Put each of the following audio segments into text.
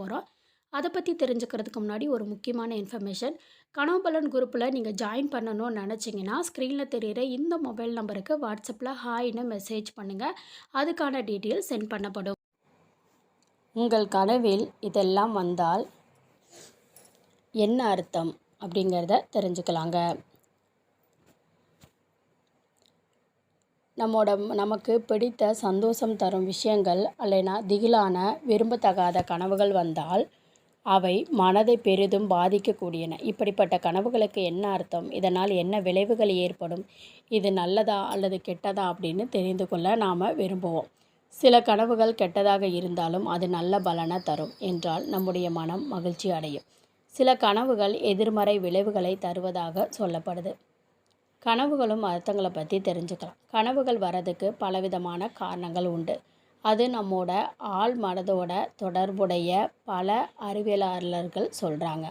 போகிறோம் அதை பற்றி தெரிஞ்சுக்கிறதுக்கு முன்னாடி ஒரு முக்கியமான இன்ஃபர்மேஷன் கனவு பலன் குரூப்பில் நீங்கள் ஜாயின் பண்ணணும்னு நினச்சிங்கன்னா ஸ்க்ரீனில் தெரிகிற இந்த மொபைல் நம்பருக்கு வாட்ஸ்அப்பில் ஹாய்னு மெசேஜ் பண்ணுங்கள் அதுக்கான டீட்டெயில் சென்ட் பண்ணப்படும். உங்கள் கனவில் இதெல்லாம் வந்தால் என்ன அர்த்தம் அப்படிங்கிறத தெரிஞ்சுக்கலாங்க. நம்மோட நமக்கு பிடித்த சந்தோஷம் தரும் விஷயங்கள் அல்லைனா திகிலான விரும்பத்தகாத கனவுகள் வந்தால் அவை மனதை பெரிதும் பாதிக்கக்கூடியன. இப்படிப்பட்ட கனவுகளுக்கு என்ன அர்த்தம்? இதனால் என்ன விளைவுகள் ஏற்படும்? இது நல்லதா அல்லது கெட்டதா அப்படின்னு தெரிந்து கொள்ள நாம் விரும்புவோம். சில கனவுகள் கெட்டதாக இருந்தாலும் அது நல்ல பலனை தரும் என்றால் நம்முடைய மனம் மகிழ்ச்சி அடையும். சில கனவுகள் எதிர்மறை விளைவுகளை தருவதாக சொல்லப்படுது. கனவுகளும் அர்த்தங்களை பற்றி தெரிஞ்சுக்கலாம். கனவுகள் வரதுக்கு பலவிதமான காரணங்கள் உண்டு. அது நம்மோட ஆள் மனதோட தொடர்புடைய பல அறிவியலாளர்கள் சொல்கிறாங்க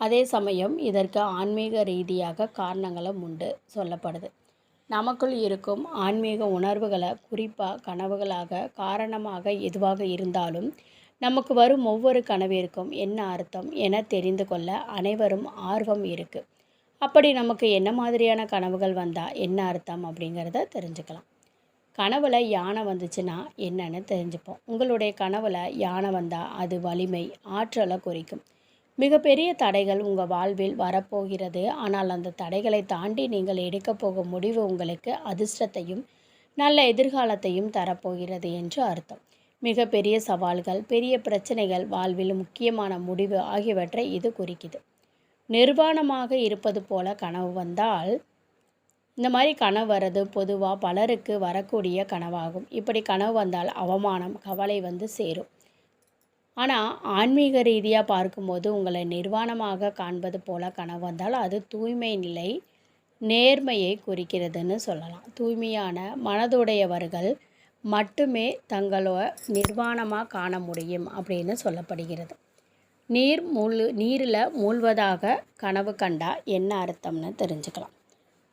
அதே சமயம் இதற்கு ஆன்மீக ரீதியாக காரணங்களும் உண்டு சொல்லப்படுது. நமக்குள் இருக்கும் ஆன்மீக உணர்வுகளை குறிப்பாக கனவுகளாக காரணமாக எதுவாக இருந்தாலும் நமக்கு வரும் ஒவ்வொரு கனவிற்கும் என்ன அர்த்தம் என தெரிந்து கொள்ள அனைவரும் ஆர்வம் இருக்குது அப்படி நமக்கு என்ன மாதிரியான கனவுகள் வந்தால் என்ன அர்த்தம் அப்படிங்கிறத தெரிஞ்சுக்கலாம். கனவில் யானை வந்துச்சுன்னா என்னன்னு தெரிஞ்சுப்போம். உங்களுடைய கனவில் யானை வந்தால் அது வலிமை ஆற்றலை குறிக்கும். மிகப்பெரிய தடைகள் உங்கள் வாழ்வில் வரப்போகிறது. ஆனால் அந்த தடைகளை தாண்டி நீங்கள் எடுக்கப் போகும் முடிவு உங்களுக்கு அதிர்ஷ்டத்தையும் நல்ல எதிர்காலத்தையும் தரப்போகிறது என்று அர்த்தம். மிகப்பெரிய சவால்கள் பெரிய பிரச்சனைகள் வாழ்வில் முக்கியமான முடிவு ஆகியவற்றை இது குறிக்குது. நிர்வாணமாக இருப்பது போல கனவு வந்தால் இந்த மாதிரி கனவு வர்றது பொதுவாக பலருக்கு வரக்கூடிய கனவாகும். இப்படி கனவு வந்தால் அவமானம் கவலை வந்து சேரும். ஆனால் ஆன்மீக ரீதியாக பார்க்கும்போது உங்களை நிர்வாணமாக காண்பது போல கனவு வந்தால் அது தூய்மை நிலை நேர்மையை குறிக்கிறதுன்னு சொல்லலாம். தூய்மையான மனதுடையவர்கள் மட்டுமே தங்களோ நிர்வாணமாக காண முடியும் அப்படின்னு சொல்லப்படுகிறது. நீர் மூழ் நீரில் மூழ்வதாக கனவு கண்டா என்ன அர்த்தம்னு தெரிஞ்சுக்கலாம்.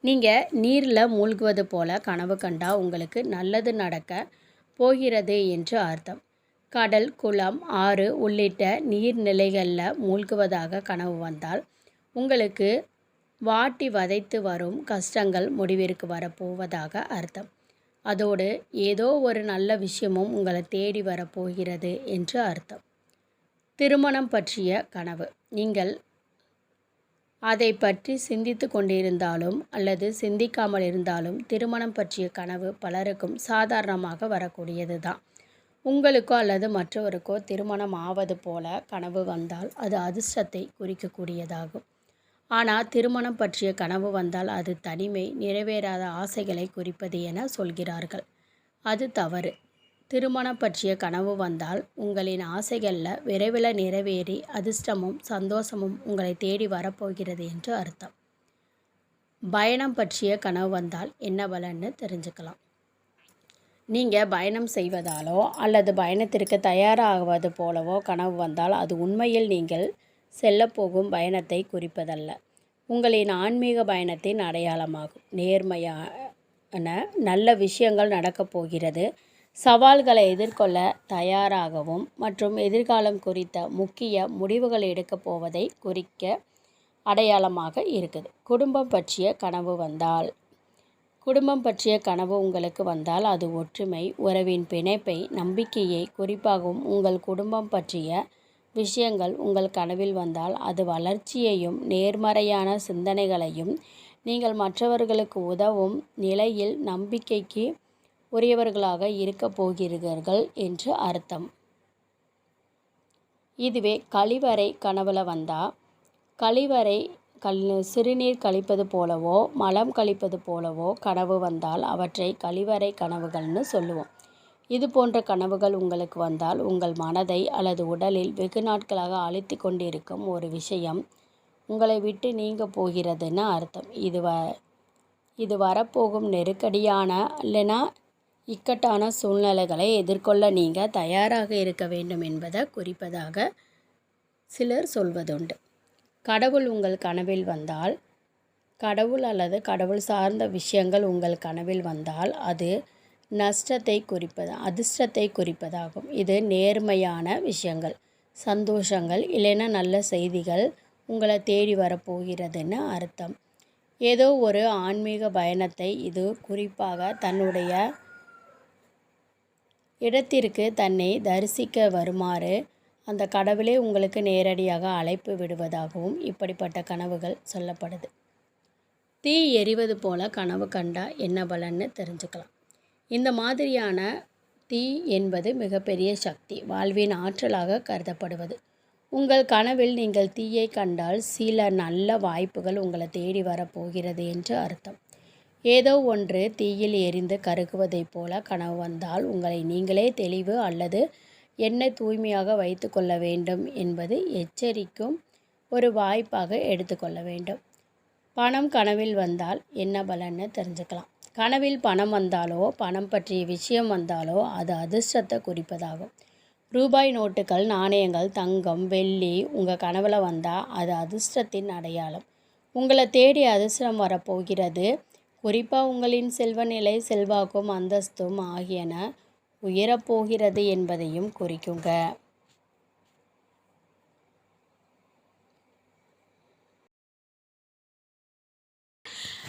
நீங்கள் நீரில் மூழ்குவது போல கனவு கண்டா உங்களுக்கு நல்லது நடக்க போகிறது என்று அர்த்தம். கடல் குளம் ஆறு உள்ளிட்ட நீர்நிலைகளில் மூழ்குவதாக கனவு வந்தால் உங்களுக்கு வாட்டி வதைத்து வரும் கஷ்டங்கள் முடிவிற்கு வரப்போவதாக அர்த்தம். அதோடு ஏதோ ஒரு நல்ல விஷயமும் உங்களை தேடி வரப்போகிறது என்று அர்த்தம். திருமணம் பற்றிய கனவு. நீங்கள் அதை பற்றி சிந்தித்து கொண்டிருந்தாலும் அல்லது சிந்திக்காமல் இருந்தாலும் திருமணம் பற்றிய கனவு பலருக்கும் சாதாரணமாக வரக்கூடியது தான் உங்களுக்கோ அல்லது மற்றவருக்கோ திருமணம் ஆவது போல கனவு வந்தால் அது அதிர்ஷ்டத்தை குறிக்கக்கூடியதாகும். ஆனால் திருமணம் பற்றிய கனவு வந்தால் அது தனிமை நிறைவேறாத ஆசைகளை குறிப்பது என சொல்கிறார்கள். அது தவறு. திருமணம் பற்றிய கனவு வந்தால் உங்களின் ஆசைகளில் விரைவில் நிறைவேறி அதிர்ஷ்டமும் சந்தோஷமும் உங்களை தேடி வரப்போகிறது என்று அர்த்தம். பயணம் பற்றிய கனவு வந்தால் என்ன பலன்னு தெரிஞ்சுக்கலாம். நீங்கள் பயணம் செய்வதாலோ அல்லது பயணத்திற்கு தயாராகுவது போலவோ கனவு வந்தால் அது உண்மையில் நீங்கள் செல்லப்போகும் பயணத்தை குறிப்பதல்ல. உங்களின் ஆன்மீக பயணத்தின் அடையாளமாகும். நேர்மையான நல்ல விஷயங்கள் நடக்கப் போகிறது. சவால்களை எதிர்கொள்ள தயாராகவும் மற்றும் எதிர்காலம் குறித்த முக்கிய முடிவுகள் எடுக்கப் போவதை குறிக்க அடையாளமாக இருக்குது. குடும்பம் பற்றிய கனவு வந்தால் குடும்பம் பற்றிய கனவு உங்களுக்கு வந்தால் அது ஒற்றுமை உறவின் பிணைப்பை நம்பிக்கையை குறிப்பாகவும் உங்கள் குடும்பம் பற்றிய விஷயங்கள் உங்கள் கனவில் வந்தால் அது வளர்ச்சியையும் நேர்மறையான சிந்தனைகளையும் நீங்கள் மற்றவர்களுக்கு உதவும் நிலையில் நம்பிக்கைக்கு உரியவர்களாக இருக்கப் போகிறீர்கள் என்று அர்த்தம். இதுவே கழிவறை கனவுல வந்தால் கழிவறை கல் சிறுநீர் கழிப்பது போலவோ மலம் கழிப்பது போலவோ கனவு வந்தால் அவற்றை கழிவறை கனவுகள்னு சொல்லுவோம். இது போன்ற கனவுகள் உங்களுக்கு வந்தால் உங்கள் மனதை அல்லது உடலில் வெகு நாட்களாக அழுத்தி கொண்டிருக்கும் ஒரு விஷயம் உங்களை விட்டு நீங்க போகிறதுன்னு அர்த்தம். இது வ இது வரப்போகும் நெருக்கடியான இல்லைன்னா இக்கட்டான சூழ்நிலைகளை எதிர்கொள்ள நீங்கள் தயாராக இருக்க வேண்டும் என்பதை குறிப்பதாக சிலர் சொல்வதுண்டு. கடவுள் உங்கள் கனவில் வந்தால் கடவுள் அல்லது கடவுள் சார்ந்த விஷயங்கள் உங்கள் கனவில் வந்தால் அது நஷ்டத்தை குறிப்பது அதிர்ஷ்டத்தை குறிப்பதாகும். இது நேர்மையான விஷயங்கள். சந்தோஷங்கள் இல்லைன்னா நல்ல செய்திகள் உங்களை தேடி வரப்போகிறதுன்னு அர்த்தம். ஏதோ ஒரு ஆன்மீக பயணத்தை இது குறிப்பாக தன்னுடைய இடத்திற்கு தன்னை தரிசிக்க வருமாறு அந்த கடவுளே உங்களுக்கு நேரடியாக அழைப்பு விடுவதாகவும் இப்படிப்பட்ட கனவுகள் சொல்லப்படுது. தீ எரிவது போல கனவு கண்டா என்ன பலன்னு தெரிஞ்சுக்கலாம். இந்த மாதிரியான தீ என்பது மிகப்பெரிய சக்தி வாழ்வின் ஆற்றலாக கருதப்படுவது. உங்கள் கனவில் நீங்கள் தீயை கண்டால் சில நல்ல வாய்ப்புகள் உங்களை தேடி வரப்போகிறது என்று அர்த்தம். ஏதோ ஒன்று தீயில் எரிந்து கருகுவதைப் போல கனவு வந்தால் உங்களை நீங்களே தெளிவு அல்லது என்ன தூய்மையாக வைத்து கொள்ள வேண்டும் என்பது எச்சரிக்கும் ஒரு வாய்ப்பாக எடுத்துக்கொள்ள வேண்டும். பணம் கனவில் வந்தால் என்ன பலன்னு தெரிஞ்சுக்கலாம். கனவில் பணம் வந்தாலோ பணம் பற்றிய விஷயம் வந்தாலோ அது அதிர்ஷ்டத்தை குறிப்பதாகும். ரூபாய் நோட்டுகள் நாணயங்கள் தங்கம் வெள்ளி உங்கள் கனவில் வந்தால் அது அதிர்ஷ்டத்தின் அடையாளம். உங்களை தேடி அதிர்ஷ்டம் வரப்போகிறது குறிப்பாக உங்களின் செல்வநிலை செல்வாக்கும் அந்தஸ்தும் ஆகியன உயரப்போகிறது என்பதையும் குறிக்குங்க.